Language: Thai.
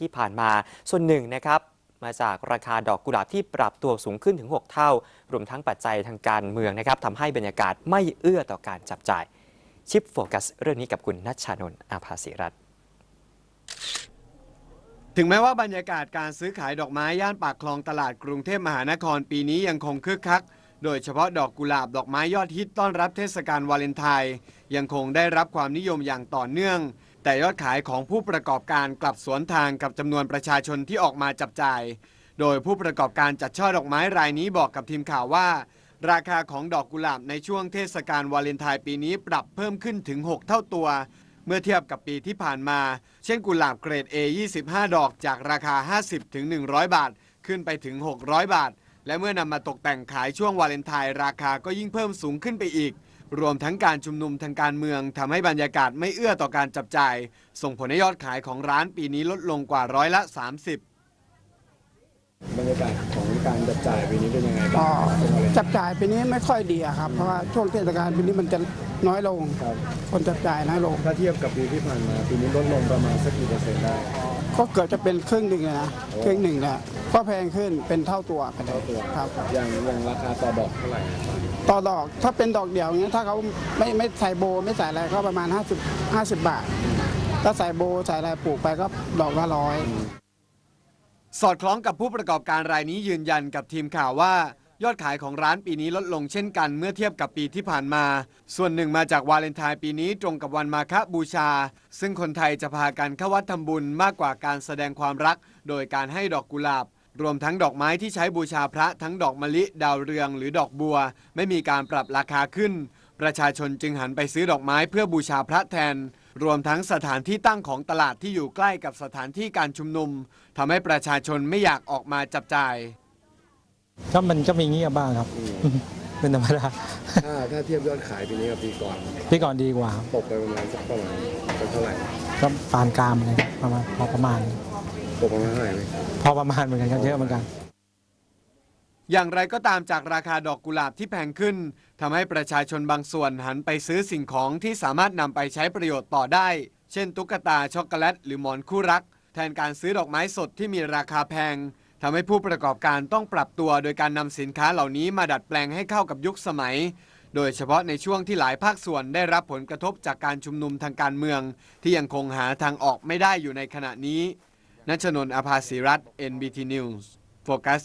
ที่ผ่านมาส่วนหนึ่งนะครับมาจากราคาดอกกุหลาบที่ปรับตัวสูงขึ้นถึง 6 เท่า รวมทั้งปัจจัยทางการเมืองนะครับทำให้บรรยากาศไม่เอื้อต่อการจับจ่าย ชิปโฟกัสเรื่องนี้กับคุณนัชชานนท์อาภาศิรัตน์ถึงแม้ว่าบรรยากาศการซื้อขายดอกไม้ย่านปากคลองตลาดกรุงเทพมหานครปีนี้ยังคงคึกคัก โดยเฉพาะดอกกุหลาบดอกไม้ยอดฮิตต้อนรับเทศกาลวาเลนไทน์ยังคงได้รับความนิยมอย่างต่อเนื่อง แต่ยอดขายของผู้ประกอบการกลับสวนทางกับจำนวนประชาชนที่ออกมาจับจ่าย โดยผู้ประกอบการจัดช่อดอกไม้รายนี้บอกกับทีมข่าวว่า ราคาของดอกกุหลาบในช่วงเทศกาลวาเลนไทน์ปีนี้ปรับเพิ่มขึ้นถึง 6 เท่าตัว เมื่อเทียบกับปีที่ผ่านมา เช่นกุหลาบเกรด A 25 ดอกจากราคา 50ถึง100 บาท ขึ้นไปถึง 600 บาท และเมื่อนำมาตกแต่งขายช่วงวาเลนไทน์ราคาก็ยิ่งเพิ่มสูงขึ้นไปอีก รวมทั้งการชุมนุมทางการเมืองทำให้บรรยากาศไม่เอื้อต่อการจับจ่าย ส่งผลให้ยอดขายของร้านปีนี้ลดลงกว่าร้อยละ 30บรรยากาศของการจับจ่ายปีนี้เป็นยังไงก็บ้างช่วงวาเลนไทน์จับจ่ายปีนี้ไม่ค่อยดีอะครับ เพราะว่าช่วงเทศกาลปีนี้มันจะน้อยลงครับคนจับจ่ายน้อยลง ถ้าเทียบกับปีที่ผ่านมาปีนี้ลดลงประมาณสักกี่เปอร์เซ็นต์ได้ ก็เกือบจะเป็นครึ่งหนึ่งเลยนะโอ้ครึ่งหนึ่งนะก็แพงขึ้นเป็นเท่าตัวไปลยเท่าตัวครับอย่างอย่างราคาต่อดอกเท่าไหร่อะตอนนี้ต่อดอกถ้าเป็นดอกเดียวอย่างเงี้ยถ้าเขาไม่ไม่ใส่โบไม่ใส่อะไรก็ประมาณ 50 50 บาท ถ้าใส่โบใส่อะไรปลูกไปก็ดอกละร้อยสอดคล้องกับผู้ประกอบการรายนี้ยืนยันกับทีมข่าวว่า ยอดขายของร้านปีนี้ลดลงเช่นกันเมื่อเทียบกับปีที่ผ่านมา ส่วนหนึ่งมาจากวาเลนไทน์ปีนี้ตรงกับวันมาฆบูชา ซึ่งคนไทยจะพากันเข้าวัดทำบุญมากกว่าการแสดงความรัก โดยการให้ดอกกุหลาบ รวมทั้งดอกไม้ที่ใช้บูชาพระทั้งดอกมะลิ ดาวเรืองหรือดอกบัว ไม่มีการปรับราคาขึ้น ประชาชนจึงหันไปซื้อดอกไม้เพื่อบูชาพระแทน รวมทั้งสถานที่ตั้งของตลาดที่อยู่ใกล้กับสถานที่การชุมนุมทำให้ประชาชนไม่อยากออกมาจับจ่าย ก็มันก็มีเงียบบ้างครับอืมเป็นธรรมดาถ้าถ้าเทียบยอดขายปีนี้กับปีก่อนพี่ก่อนดีกว่าครับตกไปประมาณสักประมาณเป็นเท่าไหร่ก็ปานกลางเลยครับประมาณพอประมาณตกประมาณเท่าไหร่ไหมพอประมาณเหมือนกันครับเยอะเหมือนกันอย่างไรก็ตามจากราคาดอกกุหลาบที่แพงขึ้นทำให้ประชาชนบางส่วนหันไปซื้อสิ่งของที่สามารถนำไปใช้ประโยชน์ต่อได้ เช่น ตุ๊กตาช็อกโกแลต หรือหมอนคู่รัก แทนการซื้อดอกไม้สดที่มีราคาแพง ทำให้ผู้ประกอบการต้องปรับตัวโดยการนำสินค้าเหล่านี้มาดัดแปลงให้เข้ากับยุคสมัย โดยเฉพาะในช่วงที่หลายภาคส่วนได้รับผลกระทบจากการชุมนุมทางการเมือง ที่ยังคงหาทางออกไม่ได้อยู่ในขณะนี้นัชนนท์อภาศิรัตน์ NBT News โฟกัส